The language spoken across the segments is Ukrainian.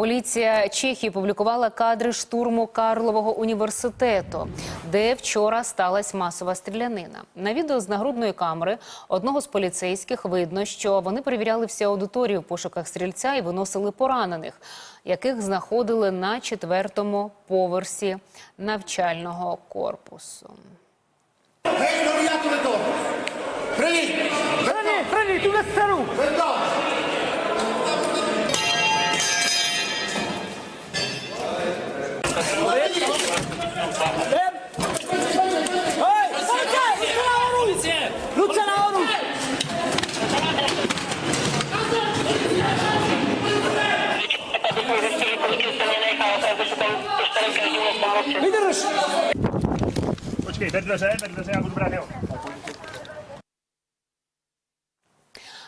Поліція Чехії публікувала кадри штурму Карлового університету, де вчора сталася масова стрілянина. На відео з нагрудної камери одного з поліцейських видно, що вони перевіряли всі аудиторії в пошуках стрільця і виносили поранених, яких знаходили на четвертому поверсі навчального корпусу. Дому! Привіт! Привіт, привіт, Видержиш? Počkej, ve dveře, ve dveře, já budu brát jeho.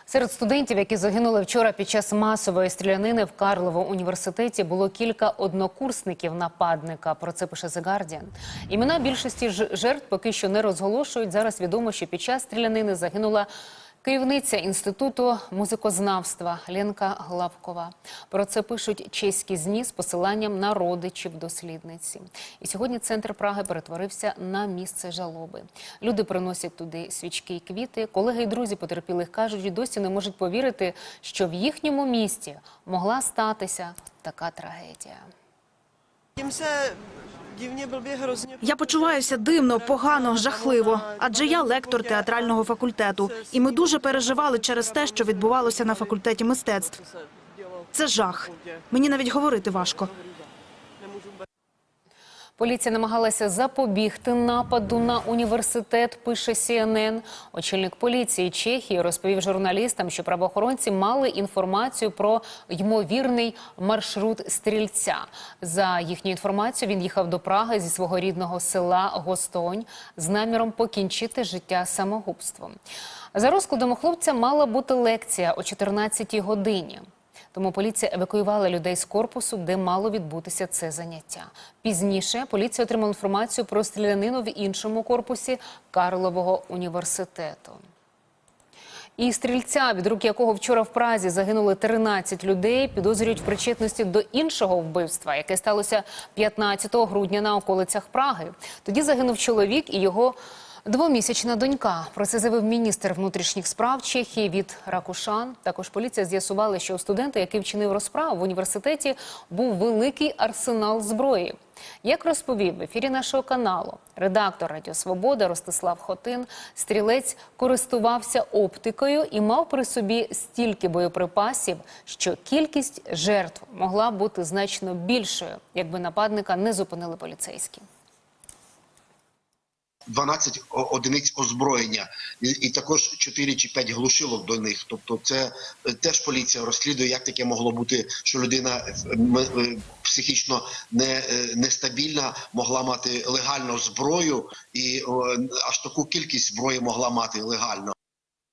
Серед студентів, які загинули вчора під час масової стрілянини в Карлово університеті, було кілька однокурсників нападника. Про це пише The Guardian. Імена більшості жертв поки що не розголошують. Зараз відомо, що під час стрілянини загинула. Керівниця інституту музикознавства Ленка Главкова. Про це пишуть чеські зні з посиланням на родичів дослідниці. І сьогодні центр Праги перетворився на місце жалоби. Люди приносять туди свічки і квіти. Колеги і друзі потерпілих кажуть, і досі не можуть повірити, що в їхньому місті могла статися така трагедія. Blbě hrozně Я почуваюся дивно, погано, жахливо, адже я лектор театрального факультету, і ми дуже переживали через те, що відбувалося на факультеті мистецтв. Це жах. Мені навіть говорити важко. Поліція намагалася запобігти нападу на університет. Пише CNN. Очільник поліції Чехії розповів журналістам, що правоохоронці мали інформацію про ймовірний маршрут стрільця. За їхню інформацію він їхав до Праги зі свого рідного села Гостонь з наміром покінчити життя самогубством. За розкладом хлопця мала бути лекція о 14-й годині. Тому поліція евакуювала людей з корпусу, де мало відбутися це заняття. Пізніше поліція отримала інформацію про стрілянину в іншому корпусі Карлового університету. І стрільця, від рук якого вчора в Празі загинули 13 людей, підозрюють в причетності до іншого вбивства, яке сталося 15 грудня на околицях Праги. Тоді загинув чоловік і його двомісячна донька. Про це заявив міністр внутрішніх справ Чехії від Ракушан. Також поліція з'ясувала, що у студента, який вчинив розправу в університеті, був великий арсенал зброї. Як розповів в ефірі нашого каналу редактор Радіо Свобода Ростислав Хотин, стрілець користувався оптикою і мав при собі стільки боєприпасів, що кількість жертв могла бути значно більшою, якби нападника не зупинили поліцейські. 12 одиниць озброєння і, і також 4 чи 5 глушилок до них. Тобто, це е, теж поліція розслідує, як таке могло бути, що людина е, е, психічно не, нестабільна, могла мати легальну зброю, і аж таку кількість зброї могла мати легально.